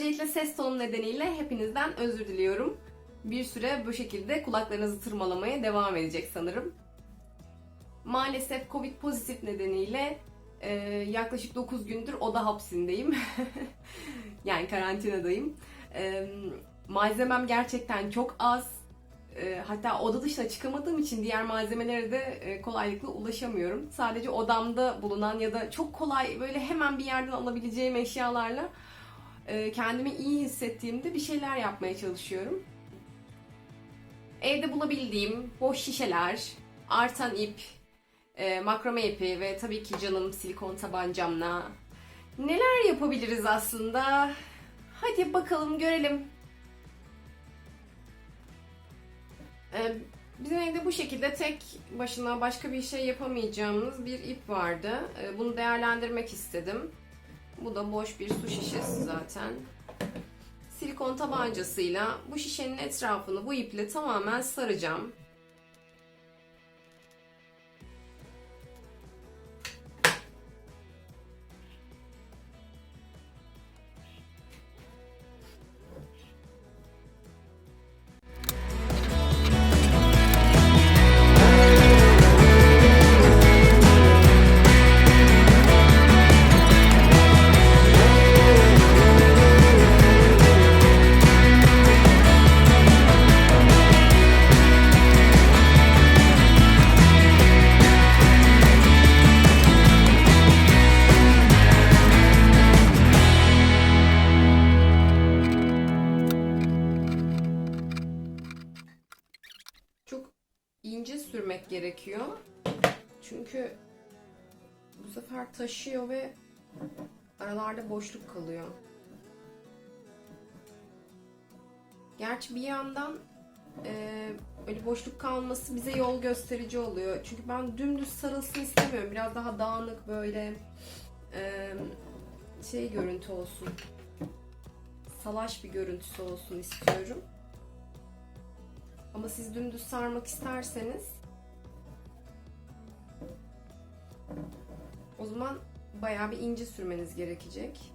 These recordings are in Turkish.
Öncelikle ses tonum nedeniyle hepinizden özür diliyorum. Bir süre bu şekilde kulaklarınızı tırmalamaya devam edecek sanırım. Maalesef Covid pozitif nedeniyle e, yaklaşık 9 gündür oda hapsindeyim. yani karantinadayım. E, malzemem gerçekten çok az. E, hatta oda dışına çıkamadığım için diğer malzemelere de e, kolaylıkla ulaşamıyorum. Sadece odamda bulunan ya da çok kolay böyle hemen bir yerden alabileceğim eşyalarla kendimi iyi hissettiğimde bir şeyler yapmaya çalışıyorum. Evde bulabildiğim boş şişeler, artan ip, e, makrame ipi ve tabii ki canım silikon tabancamla neler yapabiliriz aslında? Hadi bakalım görelim. E, bizim evde bu şekilde tek başına başka bir şey yapamayacağımız bir ip vardı. E, bunu değerlendirmek istedim. Bu da boş bir su şişesi zaten. Silikon tabancasıyla bu şişenin etrafını bu iple tamamen saracağım. Gerekiyor. Çünkü bu sefer taşıyor ve aralarda boşluk kalıyor. Gerçi bir yandan eee öyle boşluk kalması bize yol gösterici oluyor. Çünkü ben dümdüz sarılsın istemiyorum. Biraz daha dağınık böyle eee, şey görüntü olsun. Salaş bir görüntüsü olsun istiyorum. Ama siz dümdüz sarmak isterseniz o zaman bayağı bir ince sürmeniz gerekecek.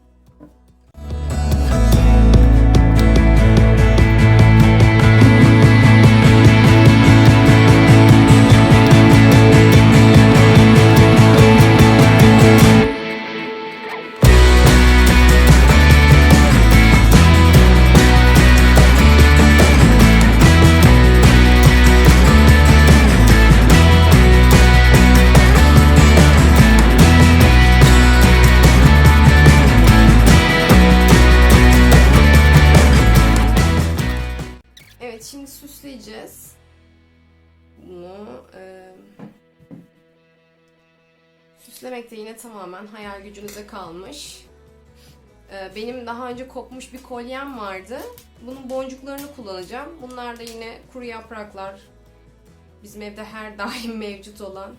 Evet şimdi süsleyeceğiz. Bunu e, süslemek de yine tamamen hayal gücünüze kalmış. E, benim daha önce kopmuş bir kolyem vardı. Bunun boncuklarını kullanacağım. Bunlar da yine kuru yapraklar. Bizim evde her daim mevcut olan.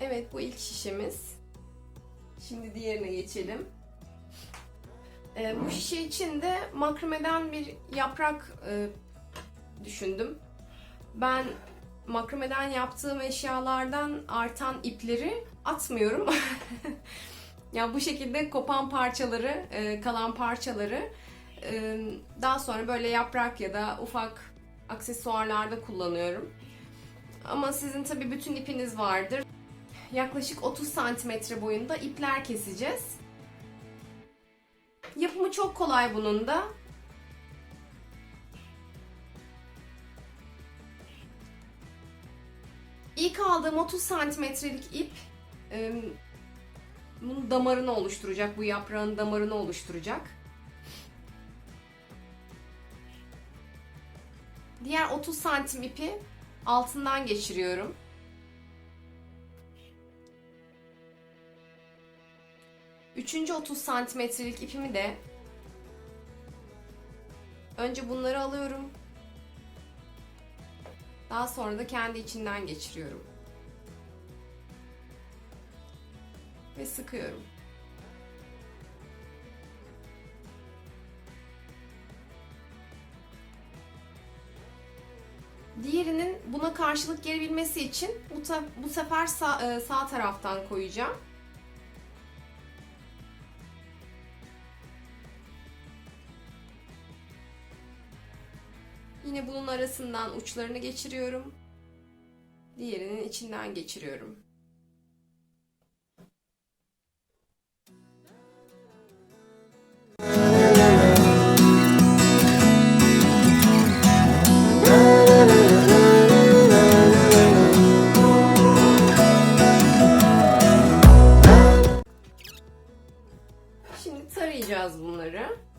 Evet bu ilk şişemiz. Şimdi diğerine geçelim. Ee, bu şişe için de makromeden bir yaprak e, düşündüm. Ben makromeden yaptığım eşyalardan artan ipleri atmıyorum. ya bu şekilde kopan parçaları, e, kalan parçaları e, daha sonra böyle yaprak ya da ufak aksesuarlarda kullanıyorum. Ama sizin tabii bütün ipiniz vardır yaklaşık 30 santimetre boyunda ipler keseceğiz. Yapımı çok kolay bunun da. İlk aldığım 30 santimetrelik ip e, bunun damarını oluşturacak. Bu yaprağın damarını oluşturacak. Diğer 30 santim ipi altından geçiriyorum. Üçüncü 30 santimetrelik ipimi de önce bunları alıyorum. Daha sonra da kendi içinden geçiriyorum. Ve sıkıyorum. Diğerinin buna karşılık gelebilmesi için bu, bu sefer sağ, e, sağ taraftan koyacağım. Yine bunun arasından uçlarını geçiriyorum. Diğerinin içinden geçiriyorum. Şimdi tarayacağız bunları.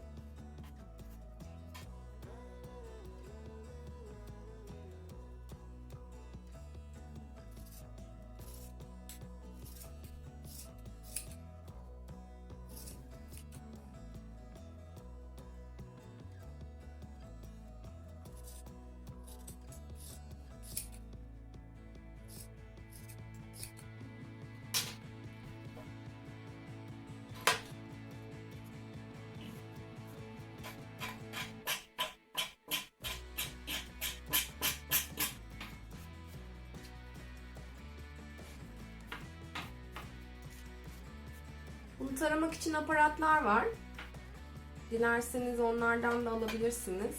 Taramak için aparatlar var. Dilerseniz onlardan da alabilirsiniz.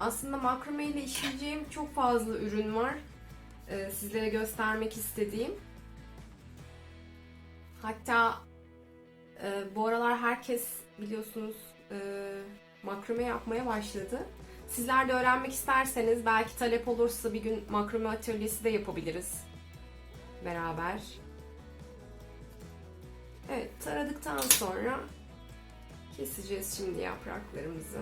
Aslında makrame ile işleyeceğim çok fazla ürün var. Ee, sizlere göstermek istediğim. Hatta e, bu aralar herkes biliyorsunuz e, makrame yapmaya başladı. Sizler de öğrenmek isterseniz belki talep olursa bir gün makrame atölyesi de yapabiliriz beraber. Evet, taradıktan sonra keseceğiz şimdi yapraklarımızı.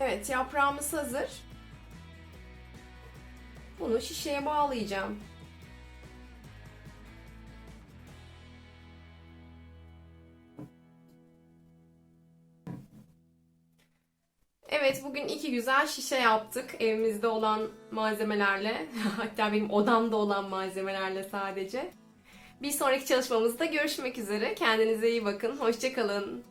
Evet, yaprağımız hazır. Bunu şişeye bağlayacağım. Evet bugün iki güzel şişe yaptık evimizde olan malzemelerle. Hatta benim odamda olan malzemelerle sadece. Bir sonraki çalışmamızda görüşmek üzere. Kendinize iyi bakın. Hoşçakalın.